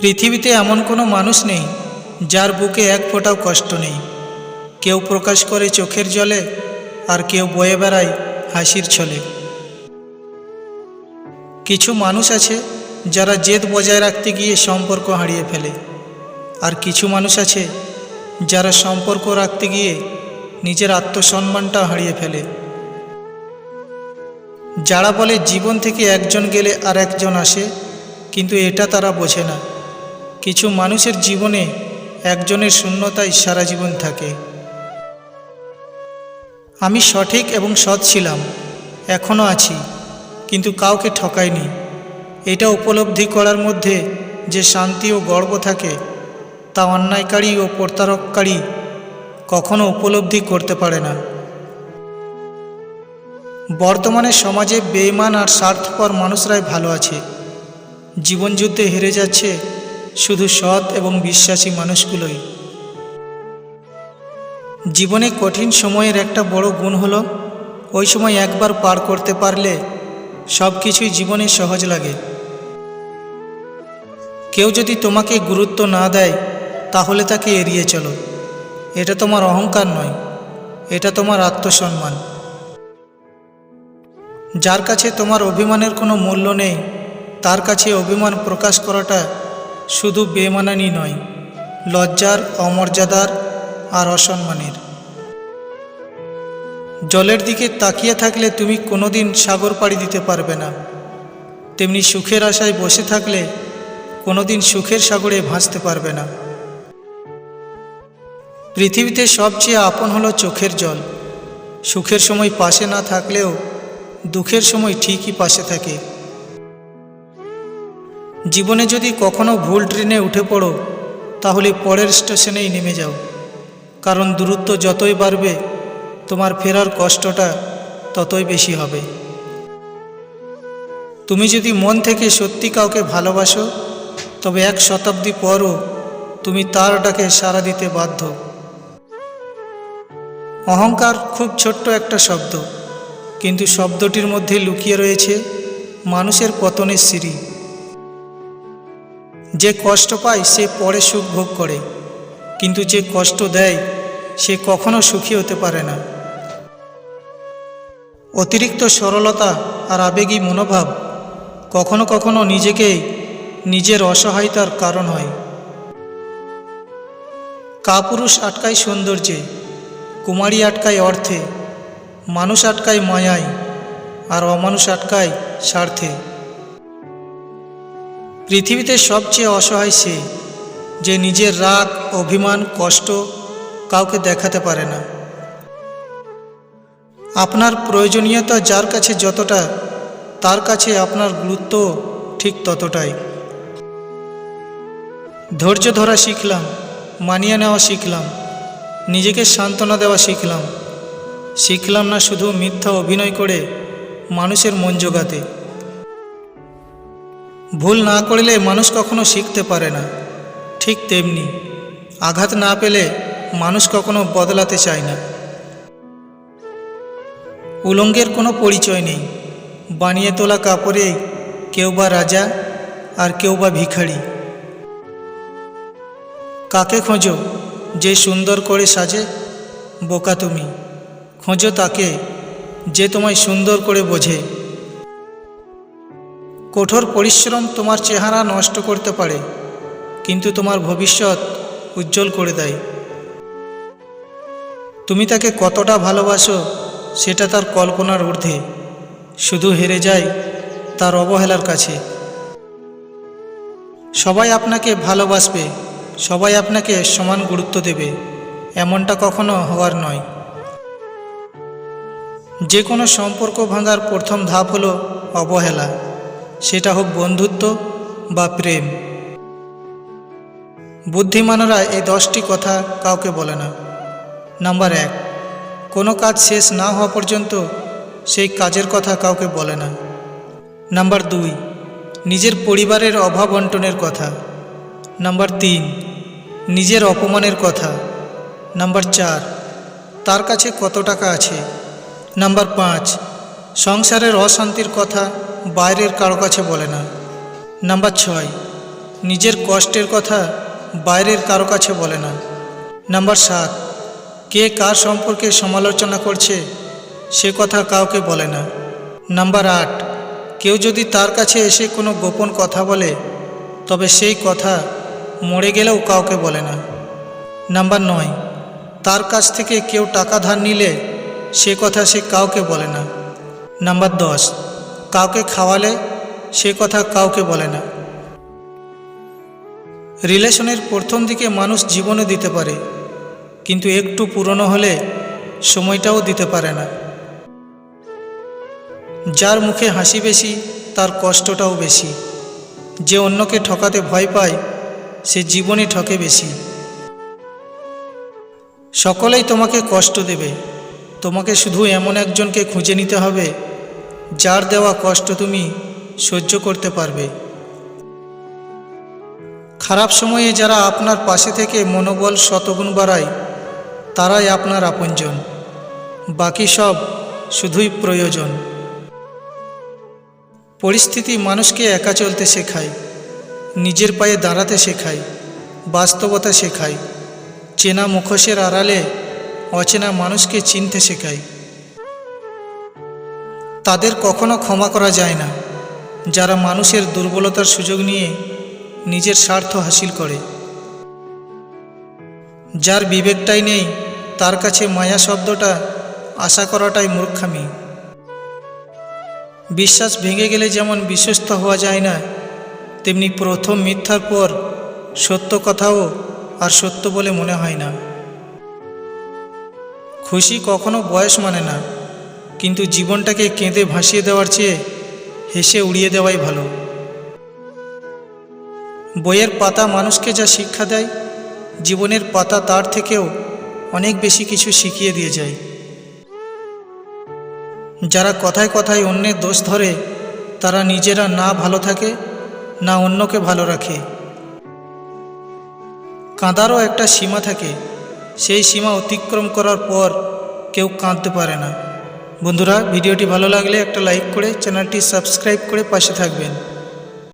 পৃথিবীতে এমন কোনো মানুষ নেই যার বুকে এক ফোঁটাও কষ্ট নেই। কেউ প্রকাশ করে চোখের জলে আর কেউ বয়ে বেড়ায় হাসির ছলে। কিছু মানুষ আছে যারা জেদ বজায় রাখতে গিয়ে সম্পর্ক হারিয়ে ফেলে। আর কিছু মানুষ আছে যারা সম্পর্ক রাখতে গিয়ে নিজের আত্মসম্মানটা হারিয়ে ফেলে। যারা বলে জীবন থেকে একজন গেলে আর একজন আসে, কিন্তু এটা তারা বোঝে না। কিছু মানুষের জীবনে একজনের শূন্যতাই সারা জীবন থাকে। আমি সঠিক এবং সৎ ছিলাম এখনও আছি, কিন্তু কাউকে ঠকাইনি। এটা উপলব্ধি করার মধ্যে যে শান্তি ও গর্ব থাকে, তা অন্যায়কারী ও প্রতারককারী কখনো উপলব্ধি করতে পারে না। বর্তমানে সমাজে বেইমান আর স্বার্থপর মানুষরাই ভালো আছে। জীবনযুদ্ধে হেরে যাচ্ছে শুধু সৎ এবং বিশ্বাসী মানুষগুলোই। জীবনে কঠিন সময়ের একটা বড় গুণ হলো, ওই সময় একবার পার করতে পারলে সব কিছুই জীবনে সহজ লাগে। কেউ যদি তোমাকে গুরুত্ব না দেয়, তাহলে তাকে এড়িয়ে চলো। এটা তোমার অহংকার নয়, এটা তোমার আত্মসম্মান। যার কাছে তোমার অভিমানের কোনো মূল্য নেই, তার কাছে অভিমান প্রকাশ করাটা শুধু বেমানানি নয়, লজ্জার, অমর্যাদার আর অসম্মানের। জলের দিকে তাকিয়ে থাকলে তুমি কোনোদিন সাগর পাড়ি দিতে পারবে না। তেমনি সুখের আশায় বসে থাকলে কোনোদিন সুখের সাগরে ভাসতে পারবে না। পৃথিবীতে সবচেয়ে আপন হলো চোখের জল। সুখের সময় পাশে না থাকলেও দুঃখের সময় ঠিকই পাশে থাকে। জীবনে যদি কখনও ভুল ট্রেনে উঠে পড়ো, তাহলে পরের স্টেশনেই নেমে যাও। কারণ দূরত্ব যতই বাড়বে, তোমার ফেরার কষ্টটা ততই বেশি হবে। তুমি যদি মন থেকে সত্যি কাউকে ভালোবাসো, তবে এক শতাব্দী পরও তুমি তার ডাকে সাড়া দিতে বাধ্য। অহংকার খুব ছোট্ট একটা শব্দ, কিন্তু শব্দটির মধ্যে লুকিয়ে রয়েছে মানুষের পতনের সিঁড়ি। যে কষ্ট পায় সে পরে সুখ ভোগ করে, কিন্তু যে কষ্ট দেয়, সে কখনো সুখী হতে পারে না। অতিরিক্ত সরলতা আর আবেগী মনোভাব কখনো কখনো নিজেকে নিজের অসহায়তার কারণ হয়। কাপুরুষ আটকায় সৌন্দর্যে, কুমারী আটকায় অর্থে, মানুষ আটকায় মায়ায়, আর অমানুষ আটকায় স্বার্থে। পৃথিবীতে সবচেয়ে অসহায় সে, যে নিজের রাগ, অভিমান, কষ্ট কাউকে দেখাতে পারে না। আপনার প্রয়োজনীয়তা যার কাছে যতটা, তার কাছে আপনার গুরুত্ব ঠিক ততটাই। ধৈর্য ধরা শিখলাম, মানিয়ে নেওয়া শিখলাম, নিজেকে সান্ত্বনা দেওয়া শিখলাম। শিখলাম না শুধু মিথ্যা অভিনয় করে মানুষের মন জোগাতে। ভুল না করলে মানুষ কখনো শিখতে পারে না। ঠিক তেমনি আঘাত না পেলে মানুষ কখনো বদলাতে চায় না। উলঙ্গের কোনো পরিচয় নেই। বানিয়ে তোলা কাপড়ে কেউ বা রাজা আর কেউ বা ভিখারি। কাকে খোঁজো? যে সুন্দর করে সাজে? বোকা তুমি। খোঁজো তাকে যে তোমায় সুন্দর করে বোঝে। কঠোর পরিশ্রম তোমার চেহারা নষ্ট করতে পারে, কিন্তু তোমার ভবিষ্যৎ উজ্জ্বল করে দেয়। তুমি তাকে কতটা ভালোবাসো, সেটা তার কল্পনার ঊর্ধ্বে। শুধু হেরে যায় তার অবহেলার কাছে। সবাই আপনাকে ভালোবাসবে, সবাই আপনাকে সমান গুরুত্ব দেবে, এমনটা কখনো হওয়ার নয়। যে কোনো সম্পর্ক ভাঙার প্রথম ধাপ হলো অবহেলা। সেটা হোক বন্ধুত্ব বা প্রেম। বুদ্ধিমানরা এই দশটি কথা কাউকে বলে না। নাম্বার এক, কোনো কাজ শেষ না হওয়া পর্যন্ত সেই কাজের কথা কাউকে বলে না। নাম্বার দুই, নিজের পরিবারের অভাব অন্টনের কথা। নাম্বার তিন, নিজের অপমানের কথা। নাম্বার চার, তার কাছে কত টাকা আছে। নাম্বার পাঁচ, সংসারের অশান্তির কথা বাইরের কারও কাছে বলে না। নাম্বার ছয়, নিজের কষ্টের কথা বাইরের কারও কাছে বলে না। নাম্বার সাত, কে কার সম্পর্কে সমালোচনা করছে সে কথা কাউকে বলে না। নাম্বার আট, কেউ যদি তার কাছে এসে কোনো গোপন কথা বলে, তবে সেই কথা মরে গেলেও কাউকে বলে না। নাম্বার নয়, তার কাছ থেকে কেউ টাকা ধার নিলে সে কথা সে কাউকে বলে না। নাম্বার দশ কাউকে খাওয়ালে, সে কথা কাউকে বলে না। রিলেশনের প্রথম দিকে মানুষ জীবনে দিতে পারে, কিন্তু একটু পুরনো হলে সময়টাও দিতে পারে না। যার মুখে হাসি বেশি, তার কষ্টটাও বেশি। যে অন্যকে ঠকাতে ভয় পায়, সে জীবনে ঠকে বেশি। সকলেই তোমাকে কষ্ট দেবে। তোমাকে শুধু এমন একজনকে খুঁজে নিতে হবে যার দেওয়া কষ্ট তুমি সহ্য করতে পারবে। খারাপ সময়ে যারা আপনার পাশে থেকে মনোবল শতগুণ বাড়ায়, তারাই আপনার আপনজন। বাকি সব শুধুই প্রয়োজন। পরিস্থিতি মানুষকে একা চলতে শেখায়, নিজের পায়ে দাঁড়াতে শেখায়, বাস্তবতা শেখায়, চেনা মুখোশের আড়ালে অচেনা মানুষকে চিনতে শেখায়। তাদের কখনো ক্ষমা করা যায় না। যারা মানুষের দুর্বলতার সুযোগ নিয়ে নিজের স্বার্থ হাসিল করে। যার বিবেকটাই নেই, তার কাছে মায়া শব্দটা আশা করাটাই মূর্খামি। বিশ্বাস ভেঙে গেলে যেমন বিশ্বস্ত হওয়া যায় না, তেমনি প্রথম মিথ্যার পর সত্য কথাও আর সত্য বলে মনে হয় না। খুশি কখনো বয়স মানে না। কিন্তু জীবনটাকে কেঁদে ভাসিয়ে দেওয়ার চেয়ে হেসে উড়িয়ে দেওয়াই ভালো। বইয়ের পাতা মানুষকে যা শিক্ষা দেয়, জীবনের পাতা তার থেকেও অনেক বেশি কিছু শিখিয়ে দিয়ে যায়। যারা কথায় কথায় অন্যের দোষ ধরে, তারা নিজেরা না ভালো থাকে, না অন্যকে ভালো রাখে। কাঁদারও একটা সীমা থাকে, সেই সীমা অতিক্রম করার পর কেউ কাঁদতে পারে না। বন্ধুরা ভিডিওটি ভালো লাগলে একটা লাইক করে চ্যানেলটি সাবস্ক্রাইব করে পাশে থাকবেন।